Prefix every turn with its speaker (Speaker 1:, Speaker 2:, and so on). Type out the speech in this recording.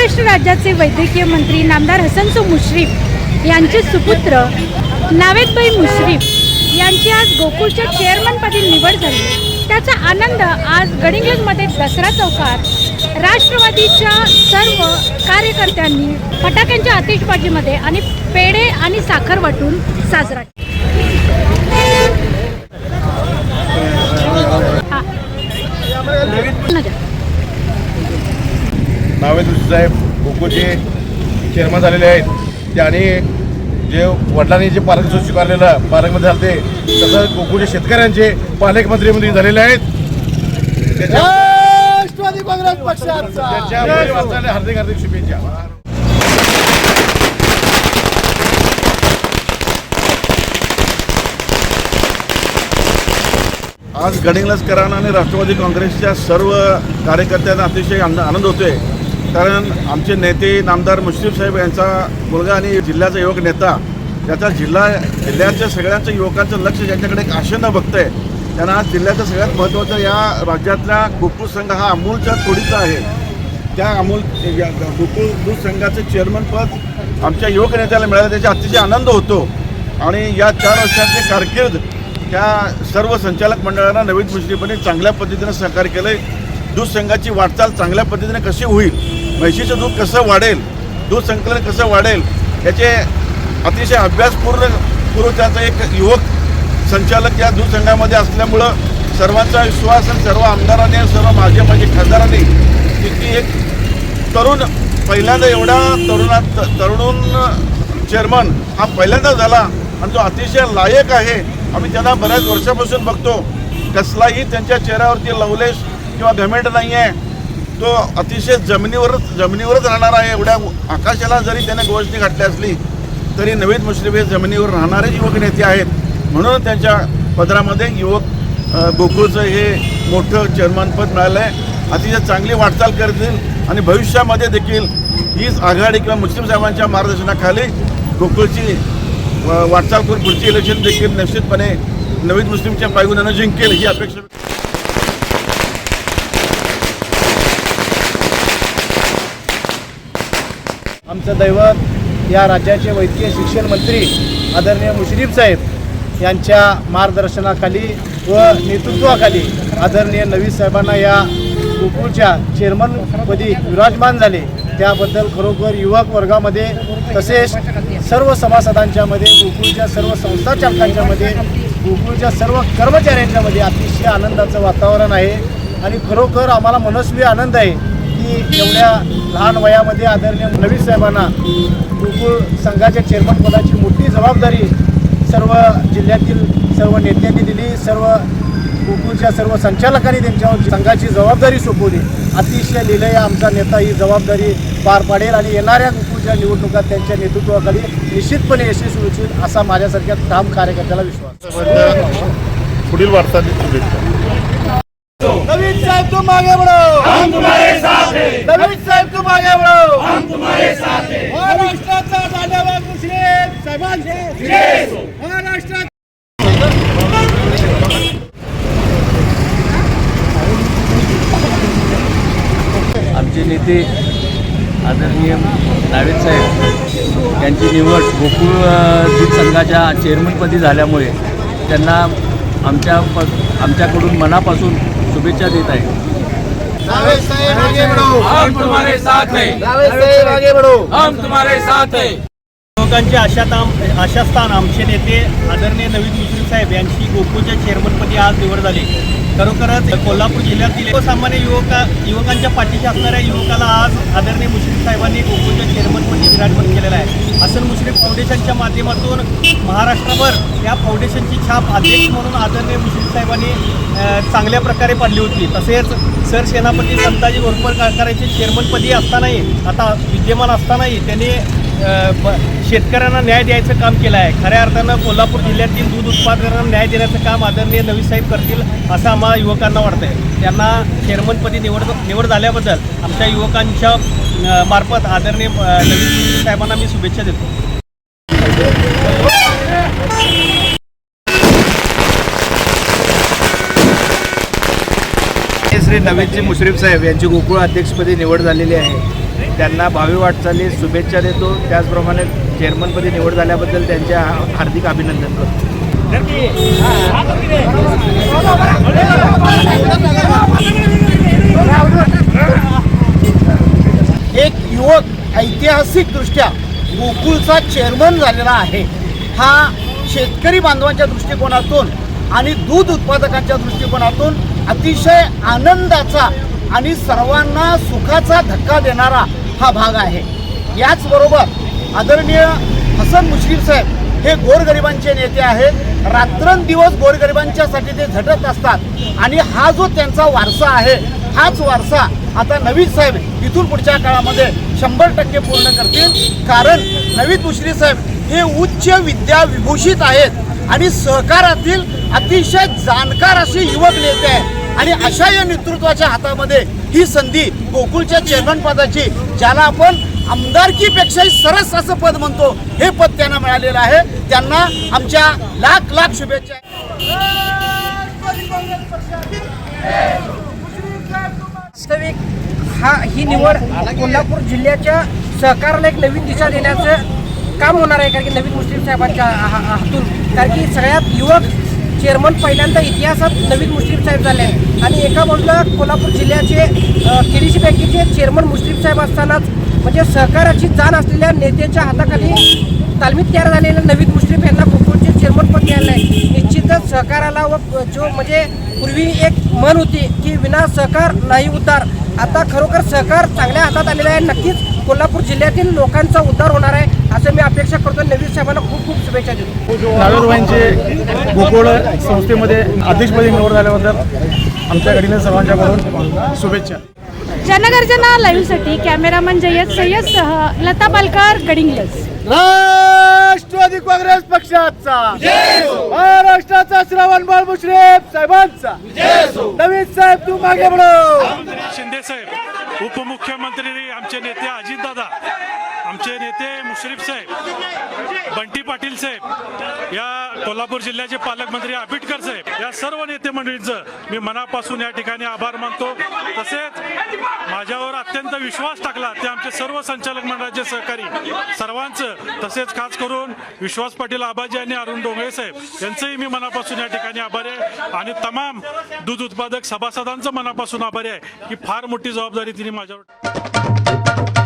Speaker 1: महाराष्ट्र राज्याचे वैद्यकीय मंत्री नामदार हसनसो मुश्रीफ यांचे सुपुत्र नावेदभाई मुश्रीफ यांची आज गोकुळच्या चेअरमनपदी निवड झाली. त्याचा आनंद आज गडिंग्लजमध्ये दसरा चौकात राष्ट्रवादीच्या सर्व कार्यकर्त्यांनी फटाक्यांच्या आतिषबाजीमध्ये आणि पेढे आणि साखर वाटून साजरा केला. नका.
Speaker 2: नावेद साहेब गोकुळचे चेअरमन झालेले आहेत. ते आणि जे वडिलांनी जे पालक स्वीकारलेलं पालकमंत्री झाले ते तसंच गोकुळच्या शेतकऱ्यांचे पालकमंत्रीमध्ये झालेले आहेत. त्याच्या
Speaker 3: राष्ट्रवादी काँग्रेस
Speaker 2: हार्दिक हार्दिक शुभेच्छा. आज गडिंग्लजकरांना आणि राष्ट्रवादी काँग्रेसच्या सर्व कार्यकर्त्यांना अतिशय आन- आनंद होतोय. कारण आमचे नेते नामदार मुश्रीफ साहेब यांचा मुलगा आणि जिल्ह्याचा युवक नेता त्याचा जिल्हा जिल्ह्याच्या सगळ्यांचं युवकांचं लक्ष ज्यांच्याकडे एक आशेनं बघतंय त्यांना आज जिल्ह्याचं सगळ्यात महत्त्वाचं या राज्यातल्या गोकुळ संघ हा अमूलच्या तोडीचा आहे. त्या अमूल या गोकुळ दूध संघाचं चेअरमनपद आमच्या युवक नेत्याला मिळालं त्याचा अतिशय आनंद होतो. आणि या चार वर्षांची कारकीर्द त्या सर्व संचालक मंडळांना नवीन मुश्रीफांनी चांगल्या पद्धतीनं सहकार्य केलं आहे दूध संघाची वाटचाल चांगल्या पद्धतीने कशी होईल म्हैशीचं दूध कसं वाढेल दूध संकलन कसं वाढेल याचे अतिशय अभ्यासपूर्ण पूर्व त्याचा एक युवक संचालक या दूध संघामध्ये असल्यामुळं सर्वांचा विश्वास आणि सर्व आमदारांनी आणि सर्व माझे माझे खासदारांनी की एक तरुण पहिल्यांदा एवढा तरुणात तरुण चेअरमन हा पहिल्यांदा झाला आणि तो अतिशय लायक आहे. आम्ही त्यांना बऱ्याच वर्षापासून बघतो. कसलाही त्यांच्या चेहऱ्यावरती लवलेश किंवा घमेंट नाही आहे तो अतिशय जमिनीवरच जमिनीवरच राहणार आहे. एवढ्या आकाशाला जरी त्याने गोष्टी घातली असली तरी नवीन मुश्रीफ हे जमिनीवर राहणारे युवक नेते आहेत. म्हणून त्यांच्या पदरामध्ये युवक गोकुळचं हे मोठं चेअरमनपद मिळालं आहे अतिशय चांगली वाटचाल करतील आणि भविष्यामध्ये देखील हीच आघाडी किंवा मुस्लिम साहेबांच्या मार्गदर्शनाखाली गोकुळची वाटचाल करून पुढची इलेक्शन देखील निश्चितपणे नवीन मुस्लिमच्या पायगुणानं जिंकेल ही अपेक्षा
Speaker 3: आमचं दैवत या राज्याचे वैद्यकीय शिक्षण मंत्री आदरणीय मुश्रीफ साहेब यांच्या मार्गदर्शनाखाली व नेतृत्वाखाली आदरणीय नवीन साहेबांना या गोकुळच्या चेअरमनपदी विराजमान झाले. त्याबद्दल खरोखर युवक वर्गामध्ये तसेच सर्व सभासदांच्यामध्ये गोकुळच्या सर्व संस्था चालकांच्यामध्ये गोकुळच्या सर्व कर्मचाऱ्यांच्यामध्ये अतिशय आनंदाचं वातावरण आहे. आणि खरोखर आम्हाला मनस्वी आनंद आहे. की एवढ्या लहान वयामध्ये आदरणीय नवीन साहेबांना गोकुळ संघाच्या चेअरमन पदाची मोठी जबाबदारी सर्व जिल्ह्यातील सर्व नेत्यांनी दिली सर्व गोकुळच्या सर्व संचालकांनी त्यांच्यावर संघाची जबाबदारी सोपवली. अतिशय लिलय आमचा नेता ही जबाबदारी पार पाडेल आणि येणाऱ्या गोकुळच्या निवडणुकात त्यांच्या नेतृत्वाखाली निश्चितपणे यशस्वी होतील असा माझ्यासारख्या ठाम कार्यकर्त्याला विश्वास.
Speaker 2: पुढील वार्ता
Speaker 3: नवीन साहेब तुम आगे बढ़ो. हम तुम्हारे साथ हैं. नवीन साहेब तुम आगे बढ़ो. हम तुम्हारे साथ हैं. महाराष्ट्राचा धन्यवाद मुश्रीफ साहेबांचे महाराष्ट्रात
Speaker 4: आमचे नेते आदरणीय नावेद साहेब यांची निवड गोकुळ दूध संघाच्या चेअरमनपदी झाल्यामुळे त्यांना आमच्या प आमच्याकडून मनापासून शुभेच्छा देत आहे.
Speaker 5: हम तुम्हारे साथ हैं। हम तुम्हारे साथ हैं।
Speaker 6: लोकांचे आशाताम आशास्थान आमचे नेते आदरणीय नवीन साहेब यांची गोकुळच्या चेअरमनपदी आज निवड झाली. खरोखरच कोल्हापूर जिल्ह्यातील सामान्य युवका युवकांच्या पाठीशी असणाऱ्या युवकाला आज आदरणीय मुश्रीफ साहेबांनी गोकुळच्या चेअरमनपदी विराजमान केलेलं आहे. हसन मुश्रीफ फाउंडेशनच्या माध्यमातून महाराष्ट्रभर या फाउंडेशनची छाप अध्यक्ष म्हणून आदरणीय मुश्रीफ साहेबांनी चांगल्या प्रकारे पाडली होती. तसेच सरसेनापती संताजी घोरपड कारखान्याचे चेअरमनपदी असतानाही आता विद्यमान असतानाही त्यांनी शेतकऱ्यांना न्याय द्यायचं काम केलं आहे खऱ्या अर्थानं कोल्हापूर जिल्ह्यातील दूध उत्पादकांना न्याय देण्याचं काम आदरणीय नवी साहेब करतील असं आम्हाला युवकांना वाटतंय. त्यांना चेअरमनपदी निवड निवड झाल्याबद्दल आमच्या युवकांच्या मार्फत आदरणीय नवी नवीन साहेबांना मी शुभेच्छा देतो.
Speaker 3: श्री नवीनजी मुश्रीफ साहेब यांची गोकुळ अध्यक्षपदी निवड झालेली आहे. त्यांना भावी वाटचाली शुभेच्छा देतो. त्याचप्रमाणे चेअरमनपदी निवड झाल्याबद्दल त्यांचे हार्दिक अभिनंदन करतो.
Speaker 7: एक युवक ऐतिहासिकदृष्ट्या गोकुळचा चेअरमन झालेला आहे. हा शेतकरी बांधवांच्या दृष्टिकोनातून आणि दूध उत्पादकांच्या दृष्टिकोनातून अतिशय आनंदाचा आणि सर्वांना सुखाचा धक्का देणारा हा भाग आहे. याचबरोबर आदरणीय हसन मुश्रीफ साहेब हे गोरगरिबांचे नेते आहेत. रात्रंदिवस गोरगरिबांच्यासाठी ते झटत असतात. आणि हा जो त्यांचा वारसा आहे हाच वारसा आता नवीद साहेब इथून पुढच्या काळामध्ये शंभर टक्के पूर्ण करतील. कारण नवीद मुश्रीफ साहेब हे उच्च विद्या विभूषित आहेत. आणि सहकारातील अतिशय जाणकार असे युवक नेते आहेत. आणि अशा या नेतृत्वाच्या हातामध्ये ही संधी गोकुळच्या चेअरमन पदाची ज्याला आपण आमदारकीपेक्षाही सरस असं पद म्हणतो हे पद त्यांना मिळालेलं आहे. त्यांना आमच्या लाख लाख शुभेच्छा.
Speaker 8: वास्तविक हा ही निवड कोल्हापूर जिल्ह्याच्या सहकाराला एक नवीन दिशा देण्याचं काम होणार आहे कारण की नवीन मुस्लिम साहेबांच्या हातून. कारण की सगळ्यात युवक चेअरमन पहिल्यांदा इतिहासात नवीन मुस्लिम साहेब झाले आहे आणि एका बाजूला कोल्हापूर जिल्ह्याचे केडीसी बँकेचे चेअरमन मुस्लिम साहेब असतानाच म्हणजे सहकाराची जाण असलेल्या नेत्याच्या हाताखाली तालमीत तयार झालेल्या नवीन मुस्लिम यांना कोकणचे चेअरमन पद मिळालं आहे निश्चितच सहकाराला व जो म्हणजे पूर्वी एक मन होती की विना सहकार नाही उद्धार. आता खरोखर सहकार चांगल्या हातात आलेला आहे. नक्कीच कोल्हापूर जिल्ह्यातील लोकांचा उद्धार होणार आहे. असं मी अपेक्षा करतो. नवीन साहेबांना खूप खूप शुभेच्छा देतो.
Speaker 3: नावेरबाईंचे गोकुळ संस्थेमध्ये अध्यक्षपदी निवड झाल्याबद्दल आमच्या कडीने सर्वांच्याकडून शुभेच्छा.
Speaker 1: जनगर्जना लाईव्हसाठी कॅमेरामन जयद सय्यदसह लता पालकर गडिंग्लज
Speaker 3: राष्ट्रवादी काँग्रेस पक्षाचा. महाराष्ट्राचा श्रावण बाळ मुश्रीफ साहेबांचा. नवीन साहेब तू मागे बढो
Speaker 9: शिंदे साहेब उपमुख्यमंत्री आमचे नेते अजितदादा आमचे नेते मुश्रीफ साहेब बंटी पाटील साहेब या कोल्हापूर जिल्ह्याचे पालकमंत्री आंबेडकर साहेब या सर्व नेते मंडळींचं मी मनापासून या ठिकाणी आभार मानतो. तसेच माझ्यावर अत्यंत विश्वास टाकला ते आमचे सर्व संचालक मंडळाचे सहकारी सर्वांचं. तसेच खास करून विश्वास पाटील आबाजी आणि अरुण डोंगळे साहेब यांचंही मी मनापासून या ठिकाणी आभारी आहे. आणि तमाम दूध उत्पादक सभासदांचं मनापासून आभारी आहे. की फार मोठी जबाबदारी तिने माझ्यावर